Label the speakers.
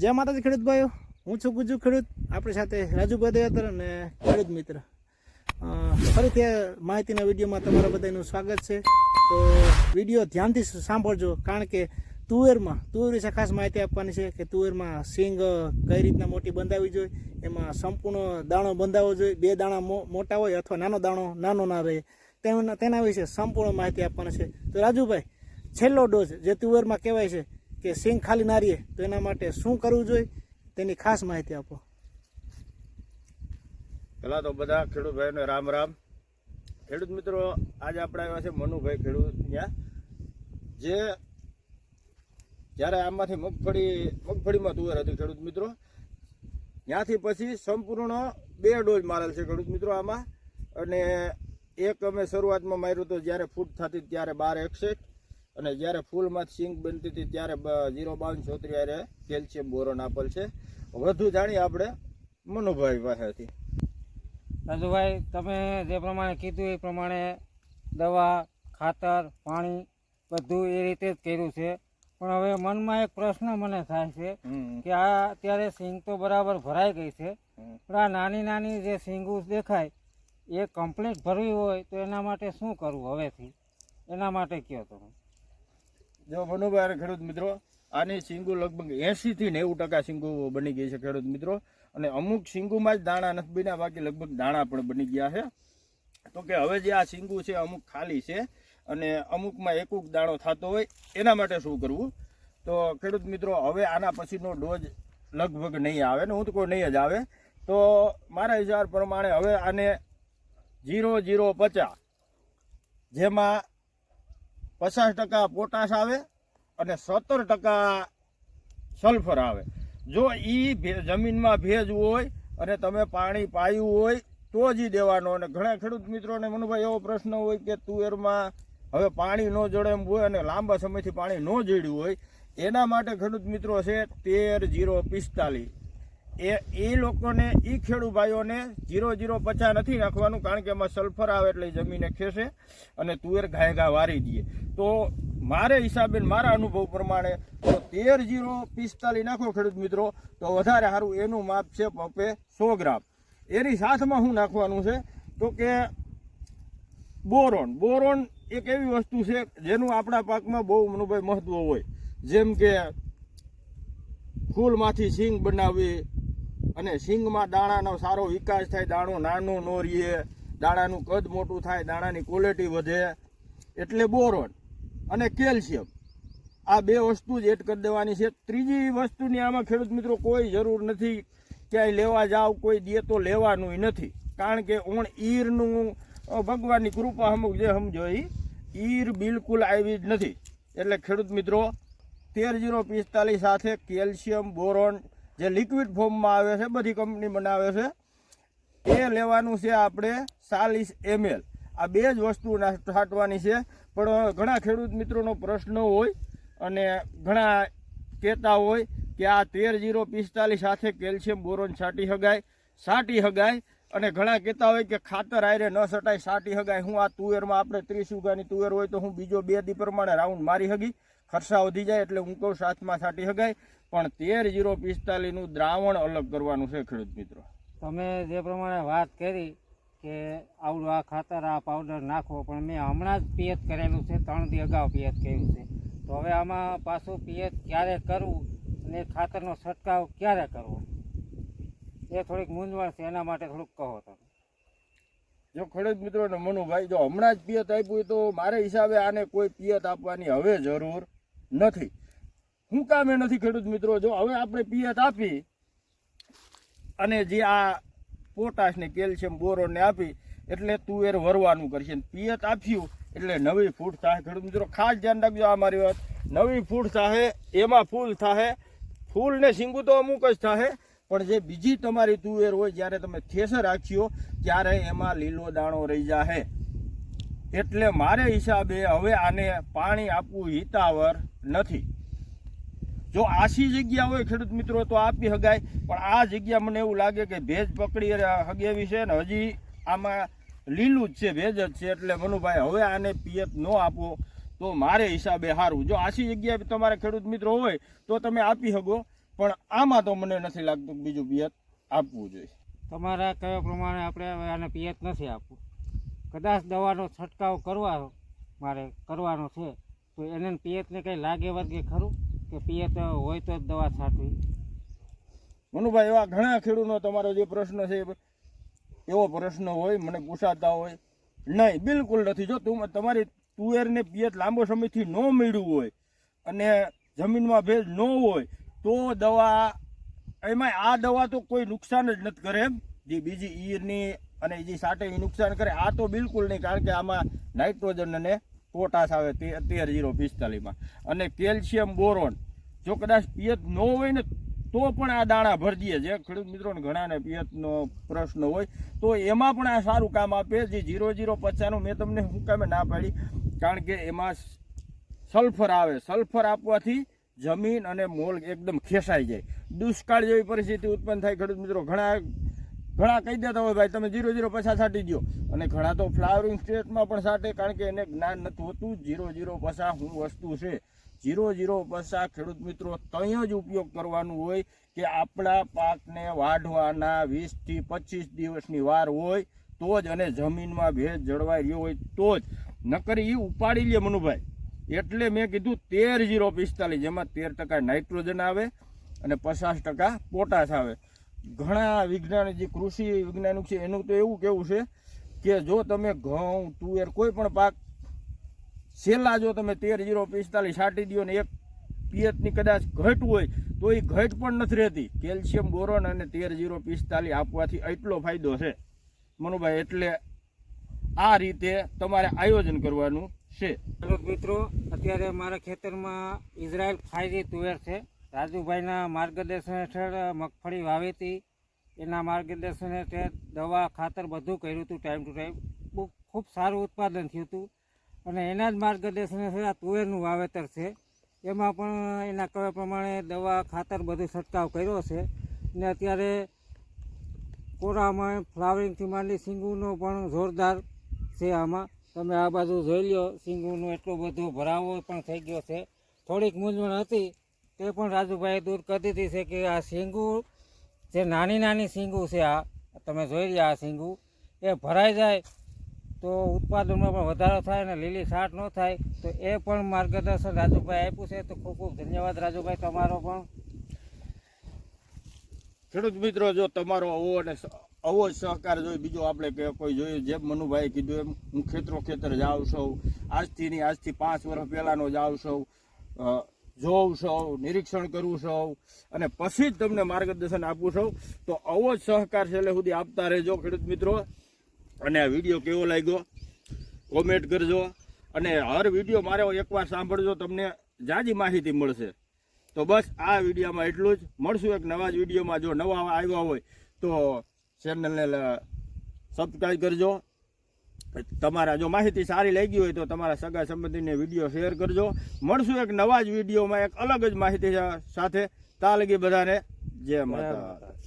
Speaker 1: જય માતાજી ખેડૂત ભાઈઓ. હું છું ગુજુ ખેડૂત. આપણી સાથે રાજુભાઈ દેવતર અને ખેડૂત મિત્ર. ફરીથી માહિતીના વિડીયોમાં તમારા બધાનું સ્વાગત છે. તો વીડિયો ધ્યાનથી સાંભળજો, કારણ કે તુવેરમાં તુવેર વિશે ખાસ માહિતી આપવાની છે કે તુવેરમાં સિંગ કઈ રીતના મોટી બંધાવી જોઈએ, એમાં સંપૂર્ણ દાણો બંધાવવો જોઈએ, બે દાણા મોટા હોય અથવા નાનો દાણો, નાનો ના રહે. તેના તેના વિશે સંપૂર્ણ માહિતી આપવાની છે. તો રાજુભાઈ, છેલ્લો ડોઝ જે તુવેરમાં કહેવાય છે કે સિંગ ખાલી ના રહીએ તો એના માટે શું કરવું જોઈએ? તેની ખાસ માહિતી આપો.
Speaker 2: પેલા તો બધા ખેડૂત ભાઈઓને રામ રામ. ખેડૂત મિત્રો, આજે આપણે આવ્યા છે મનુભાઈ ખેડૂત ત્યાં જે જ્યારે આમાંથી મગફળી, મગફળીમાં તુવેર હતી ખેડૂત મિત્રો, ત્યાંથી પછી સંપૂર્ણ બે ડોઝ મારેલ છે ખેડૂત મિત્રો આમાં. અને એક અમે શરૂઆતમાં માર્યું હતું જ્યારે ફૂટ થતી, ત્યારે બાર એકસઠ અને જ્યારે ફૂલમાં સિંગ બનતી હતી ત્યારે ઝીરો બાવન ચોત્રી હારે કેલ્શિયમ બોરોન આપેલ છે. વધુ જાણીએ આપણે મનુભાઈ પાસેથી.
Speaker 3: રાજુભાઈ તમે જે પ્રમાણે કીધું એ પ્રમાણે દવા ખાતર પાણી બધું એ રીતે જ કર્યું છે. પણ હવે મનમાં એક પ્રશ્ન મને થાય છે કે આ અત્યારે સિંગ તો બરાબર ભરાઈ ગઈ છે પણ આ નાની નાની જે સિંગુ દેખાય એ કમ્પ્લીટ ભરવી હોય તો એના માટે શું કરવું હવેથી? એના માટે કયો તમે?
Speaker 2: જો મનુભાઈ ખેડૂત મિત્રો, આની સિંગુ લગભગ એંશીથી નેવું ટકા સિંગુ બની ગઈ છે ખેડૂત મિત્રો. અને અમુક સિંગુમાં જ દાણા નથી બન્યા, બાકી લગભગ દાણા પણ બની ગયા છે. તો કે હવે જે આ સિંગુ છે, અમુક ખાલી છે અને અમુકમાં એકુક દાણો થતો હોય, એના માટે શું કરવું? તો ખેડૂત મિત્રો, હવે આના પછીનો ડોઝ લગભગ નહીં આવે ને હું તો કોઈ નહીં જ આવે. તો મારા હિસાબ પ્રમાણે હવે આને જીરો જીરો પચાસ, જેમાં પચાસ ટકા પોટાશ આવે અને સત્તર ટકા સલ્ફર આવે. જો એ જમીનમાં ભેજ હોય અને તમે પાણી પાયું હોય તો જ દેવાનો. અને ઘણા ખેડૂત મિત્રોને મનુભાઈ એવો પ્રશ્ન હોય કે તુવેરમાં હવે પાણી ન જડે એમ હોય અને લાંબા સમયથી પાણી ન જડ્યું હોય, એના માટે ખેડૂત મિત્રો છે તેર જીરો પિસ્તાલીસ. એ એ લોકોને એ ખેડૂત ભાઈઓને જીરો જીરો પચાસ નથી નાખવાનું કારણ કે એમાં સલ્ફર આવે એટલે જમીને ખેશે અને તુવેર ઘાય ઘા વારી દઈએ તો મારે હિસાબે મારા અનુભવ પ્રમાણે તો તેર જીરો પિસ્તાલીસ નાખો ખેડૂત મિત્રો, તો વધારે સારું એનું માપ છે પંપે સો ગ્રામ. એની સાથમાં શું નાખવાનું છે, તો કે બોરોન. બોરોન એક એવી વસ્તુ છે જેનું આપણા પાકમાં બહુ મનુભાઈ મહત્વ હોય. જેમ કે ફૂલમાંથી સિંગ બનાવવી અને સિંગમાં દાણાનો સારો વિકાસ થાય, દાણો નાનો નો રહીએ દાણાનું કદ મોટું થાય, દાણાની ક્વોલિટી વધે. એટલે બોરોન. અને કેલ્શિયમ. આ બે વસ્તુ જ એડ કરી દેવાની છે. ત્રીજી વસ્તુની આમાં ખેડૂત મિત્રો કોઈ જરૂર નથી. ક્યાંય લેવા જાવ, કોઈ દે તો લેવાનું નથી. કારણ કે ઓણ ઈરનું ભગવાનની કૃપા અમુક જે સમજો એ ઈર બિલકુલ આવી જ નથી. એટલે ખેડૂત મિત્રો, તેર જીરો પિસ્તાલીસ સાથે કેલ્શિયમ બોરોન જે લિક્વિડ ફોર્મમાં આવે છે, બધી કંપની બનાવે છે, એ લેવાનું છે આપણે ચાલીસ એમએલ. આ બે જ વસ્તુ છાંટવાની છે. પણ ઘણા ખેડૂત મિત્રોનો પ્રશ્ન હોય અને ઘણા કહેતા હોય કે આ તેર જીરો પિસ્તાલીસ સાથે કેલ્શિયમ બોરોન છાંટી હગાય છાંટી હગાય અને ઘણા કહેતા હોય કે ખાતર આયરે ન સટાય છાંટી હગાય. હું આ તુવેરમાં આપણે ત્રીસ ઉગાની તુવેર હોય તો હું બીજો બે દી પ્રમાણે રાઉન્ડ મારી હગી. ખર્ચા વધી જાય એટલે હું કહું સાથમાં છાંટી હગાય. પણ તેર જીરો પિસ્તાલીસનું દ્રાવણ અલગ કરવાનું છે ખેડૂત મિત્રો.
Speaker 3: તમે જે પ્રમાણે વાત કરી કે આવડું આ ખાતર, આ પાવડર નાખો, પણ મેં હમણાં જ પિયત કરેલું છે, ત્રણ દી અગાઉ પિયત કર્યું છે. તો હવે આમાં પાછું પિયત ક્યારે કરવું અને ખાતરનો છંટકાવ ક્યારે કરવો? એ થોડીક મૂંઝવણ છે, એના માટે થોડુંક કહો તમે.
Speaker 2: જો ખેડૂત મિત્રોને મનુભાઈ, જો હમણાં જ પિયત આપ્યું હોય તો મારા હિસાબે આને કોઈ પિયત આપવાની હવે જરૂર નથી. શું કામે નથી ખેડૂત મિત્રો? જો હવે આપણે પિયત આપી અને જે આ પોટાશ ને કેલ્શિયમ બોરોને આપી એટલે તુવેર વરવાનું કરશે. પિયત આપ્યું એટલે નવી ફૂટ થાય. ખેડૂત મિત્રો, ખાસ ધ્યાન રાખજો આ મારી વાત. નવી ફૂટ થાય, એમાં ફૂલ થાય. ફૂલ ને સિંગુ તો અમુક જ થાય, પણ જે બીજી તમારી તુવેર હોય જ્યારે તમે થેસર રાખ્યો ત્યારે એમાં લીલો દાણો રહી જાહે. એટલે મારે હિસાબે હવે આને પાણી આપવું હિતાવર નથી. જો આશી જગ્યા હોય ખેડૂત મિત્રો તો આપી હગાય. પણ આ જગ્યા મને એવું લાગે કે ભેજ પકડી હગેવી છે ને હજી આમાં લીલું જ છે, ભેજ જ છે એટલે મનુભાઈ હવે આને પીએફ ન આપો. તો મારે હિસાબે સારું જો આશી જગ્યાએ તમારે ખેડૂત મિત્રો હોય તો તમે આપી શકો પણ આમાં તો મને નથી લાગતું બીજું પિયત આપવું જોઈએ.
Speaker 3: તમારા કયા પ્રમાણે આપણે હવે આને પિયત નથી આપવું? કદાચ દવાનો છંટકાવ કરવા મારે કરવાનો છે. તો એને પિયતને કંઈ લાગે વર્ગે ખરું? કે પિયત હોય તો જ દવા છાંટવી.
Speaker 2: મનુભાઈ, એવા ઘણા ખેડૂતનો તમારો જે પ્રશ્ન છે, એવો પ્રશ્ન હોય, મને પૂછાતા હોય. નહીં, બિલકુલ નથી. જો તું તમારી તુવેરને પિયત લાંબો સમયથી ન મળ્યું હોય અને જમીનમાં ભેજ ન હોય, તો દવા એમાં આ દવા તો કોઈ નુકસાન જ નથી કરે જે બીજી ઈયરની અને જે સાટે એ નુકસાન કરે, આ તો બિલકુલ નહીં. કારણ કે આમાં નાઇટ્રોજન અને પોટાશ આવે, તે તેર જીરો પિસ્તાલીસમાં. અને કેલ્શિયમ બોરોન જો કદાચ પિયત ન હોય ને, તો પણ આ દાણા ભરી દઈએ જે ખેડૂત મિત્રોને ઘણાને પિયતનો પ્રશ્ન હોય, તો એમાં પણ આ સારું કામ આપે. જે જીરો જીરો પચાસનું મેં તમને શું કામે ના પાડી? કારણ કે એમાં સલ્ફર આવે. સલ્ફર આપવાથી જમીન અને મોલ એકદમ ખેસાઈ જાય. દુષ્કાળ જેવી પરિસ્થિતિ ઉત્પન્ન થાય ખેડૂત મિત્રો. ઘણા ઘણા કહી દેતા હોય, ભાઈ, તમે જીરો જીરો પછા છાંટી દો અને ઘણા તો ફ્લાવરિંગ સ્ટેટમાં પણ છાંટે કારણ કે એને જ્ઞાન નથી હોતું. જીરો જીરો પછા હું વસ્તુ છે. જીરો જીરો પૈસા ખેડૂત મિત્રો ત્યાં જ ઉપયોગ કરવાનું હોય કે આપણા પાકને વાઢવાના વીસથી પચીસ દિવસની વાર હોય તો જ અને જમીનમાં ભેજ જળવાઈ રહ્યો હોય તો જ. નકર એ ઉપાડી લે મનુભાઈ. એટલે મેં કીધું તેર જીરો પિસ્તાલીસ, જેમાં તેર ટકા નાઇટ્રોજન આવે અને પચાસ ટકા પોટાશ આવે. ઘણા વિજ્ઞાન જે કૃષિ વૈજ્ઞાનિક છે, એનું તો એવું કેવું છે કે જો તમે ઘઉં, તુવેર કોઈ પણ પાક છેલ્લા જો તમે તેર જીરો પિસ્તાલીસ છાંટી દો ને એક પિયતની કદાચ ઘટ હોય, તો એ ઘટ પણ નથી રહેતી. કેલ્શિયમ, બોરોન અને તેર જીરો પિસ્તાલીસ આપવાથી એટલો ફાયદો છે. મનુભાઈ, એટલે આ રીતે તમારે આયોજન કરવાનું છે.
Speaker 3: મિત્રો, અત્યારે મારા ખેતરમાં ઇઝરાયલ ફાયરી તુવેર છે. રાજુભાઈના માર્ગદર્શન હેઠળ મગફળી વાવી હતી એના માર્ગદર્શન હેઠળ દવા, ખાતર બધું કર્યું હતું ટાઈમ ટુ ટાઈમ બહુ ખૂબ સારું ઉત્પાદન થયું હતું. અને એના જ માર્ગદર્શન છે આ તુવેરનું વાવેતર છે. એમાં પણ એના કહ્યા પ્રમાણે દવા, ખાતર બધું છંટકાવ કર્યો છે. ને અત્યારે કોરામાં ફ્લાવરિંગથી માંડી સિંગુનો પણ જોરદાર છે આમાં. તમે આ બાજુ જોઈ લો સિંગુનો એટલો બધો ભરાવો પણ થઈ ગયો છે. થોડીક મૂંઝવણ હતી, તે પણ રાજુભાઈએ દૂર કરી દીધી છે કે આ સિંગુ, જે નાની નાની સિંગુ છે આ, તમે જોઈ રહ્યા આ સિંગુ, એ ભરાઈ જાય તો ઉત્પાદનમાં પણ વધારો થાય અને લીલી સાટ ન થાય, તો એ પણ માર્ગદર્શન રાજુભાઈ આપ્યું છે. તો ખૂબ ખૂબ ધન્યવાદ રાજુભાઈ તમારો પણ.
Speaker 2: ખેડૂત મિત્રો, જો તમારો આવો અને આવો જ સહકાર જોઈએ. બીજો આપણે કે કોઈ જોઈએ, જેમ મનુભાઈ કીધું એમ, હું ખેતરો ખેતર જાઉં છું. આજથી ની આજથી પાંચ વર્ષ પહેલાંનો જાઉં છું. જોઉં છું, નિરીક્ષણ કરું છું અને પછી જ તમને માર્ગદર્શન આપું છું. તો આવો જ સહકાર છેલ્લે સુધી આપતા રહેજો ખેડૂત મિત્રો. અને આ વીડિયો કેવો લાગ્યો? કોમેન્ટ કરજો. અને હર વીડિયો મારે એકવાર સાંભળજો, તમને જાજી માહિતી મળશે. તો બસ, આ વિડીયોમાં એટલું જ. મળશું એક નવા જ વિડીયોમાં. જો નવા આવ્યા હોય, તો ચેનલને સબસ્ક્રાઈબ કરજો. તમારા જો માહિતી સારી લાગી હોય, તો તમારા સગા સંબંધીને વીડિયો શેર કરજો. મળશું એક નવા જ વિડીયોમાં. એક અલગ જ માહિતી સાથે. તા લગી બધાને. જય માતા